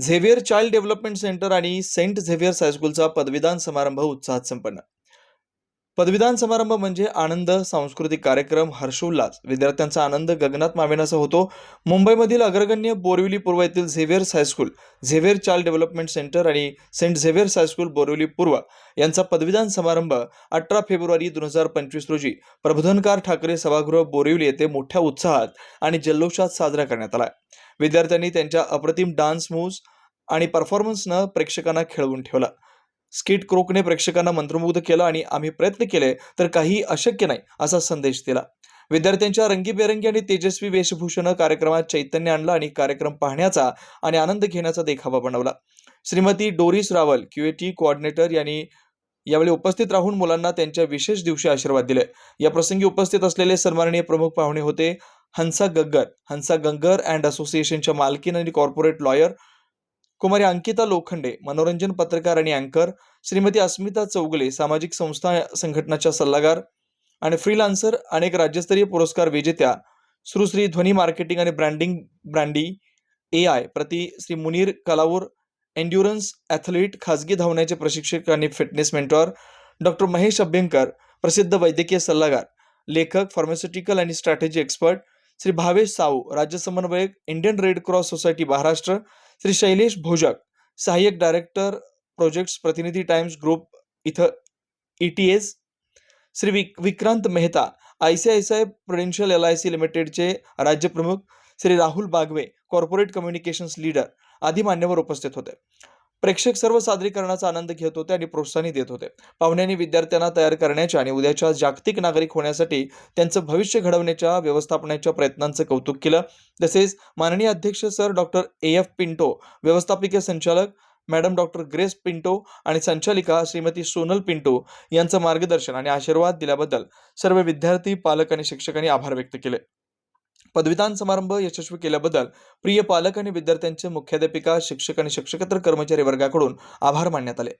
Xavier child development centre आणि saint Xavier's हायस्कूलचा पदवीदान समारंभ उत्साहात संपन्न. पदवीदान समारंभ म्हणजे आनंद सांस्कृतिक कार्यक्रम हर्षोल्लास. विद्यार्थ्यांचा आनंद गगनात मावेनासा होतो. मुंबईमधील अग्रगण्य बोरिवली पूर्व येथील Xavier's high school Xavier child development centre आणि saint Xavier's high school Borivali पूर्व यांचा पदवीदान समारंभ अठरा फेब्रुवारी दोन हजार पंचवीस रोजी प्रबोधनकार ठाकरे सभागृह बोरिवली येथे मोठ्या उत्साहात आणि जल्लोषात साजरा करण्यात आला. विद्यार्थ्यांनी त्यांच्या अप्रतिम डान्स मूव्स आणि परफॉर्मन्सनं प्रेक्षकांना खेळवून ठेवला. स्किट क्रोकने प्रेक्षकांना मंत्रमुग्ध केलं आणि आम्ही प्रयत्न केले तर काही अशक्य नाही असा संदेश दिला. विद्यार्थ्यांच्या रंगीबेरंगी आणि तेजस्वी वेशभूषणं कार्यक्रमात चैतन्य आणलं आणि कार्यक्रम पाहण्याचा आणि आनंद घेण्याचा देखावा बनवला. Shrimati Doris Rawal QAT coordinator यांनी यावेळी उपस्थित राहून मुलांना त्यांच्या विशेष दिवशी आशीर्वाद दिले. या प्रसंगी उपस्थित असलेले सन्माननीय प्रमुख पाहुणे होते हंसा गग्गर हंसा गंगर अँड असोसिएशनच्या मालकीन आणि कॉर्पोरेट लॉयर कुमारी अंकिता लोखंडे मनोरंजन पत्रकार आणि अँकर श्रीमती अस्मिता चौगले सामाजिक संस्था संघटनाच्या सल्लागार आणि फ्रीलान्सर अनेक राज्यस्तरीय पुरस्कार विजेत्या सुश्री ध्वनी मार्केटिंग आणि ब्रँडिंग ब्रँडी ए आय प्रति श्री मुनीर कलावूर एन्ड्युरन्स ॲथलीट खाजगी धावण्याचे प्रशिक्षक आणि fitness mentor doctor Mahesh Abhyankar प्रसिद्ध वैद्यकीय सल्लागार लेखक फार्मास्युटिकल आणि स्ट्रॅटेजी एक्सपर्ट श्री भावेश साऊ राज्य समन्वयक Indian Red Cross Society Maharashtra. Shri Shailesh Bhojak सहाय्यक डायरेक्टर प्रोजेक्ट्स प्रतिनिधी टाइम्स ग्रुप इथं E T S Shri Vik Vikrant Mehta I C I C I Prudential L I C लिमिटेडचे राज्यप्रमुख Shri Rahul Bagwe corporate communications leader आदी मान्यवर उपस्थित होते. प्रेक्षक सर्व सादरीकरणाचा आनंद घेत होते आणि प्रोत्साहन देत होते. पाहुण्यांनी विद्यार्थ्यांना तयार करण्याच्या आणि उद्याच्या जागतिक नागरिक होण्यासाठी त्यांचं भविष्य घडवण्याच्या व्यवस्थापनाच्या प्रयत्नांचं कौतुक केलं. तसेच माननीय अध्यक्ष sir doctor A. F. Pinto व्यवस्थापकीय संचालक मॅडम डॉक्टर ग्रेस पिंटो आणि संचालिका श्रीमती सोनल पिंटो यांचं मार्गदर्शन आणि आशीर्वाद दिल्याबद्दल सर्व विद्यार्थी पालक आणि शिक्षकांनी आभार व्यक्त केले. पदवीदान समारंभ यशस्वी केल्याबद्दल प्रिय पालक आणि विद्यार्थ्यांचे मुख्याध्यापिका शिक्षक आणि शिक्षकेतर कर्मचारी वर्गाकडून आभार मानण्यात आले.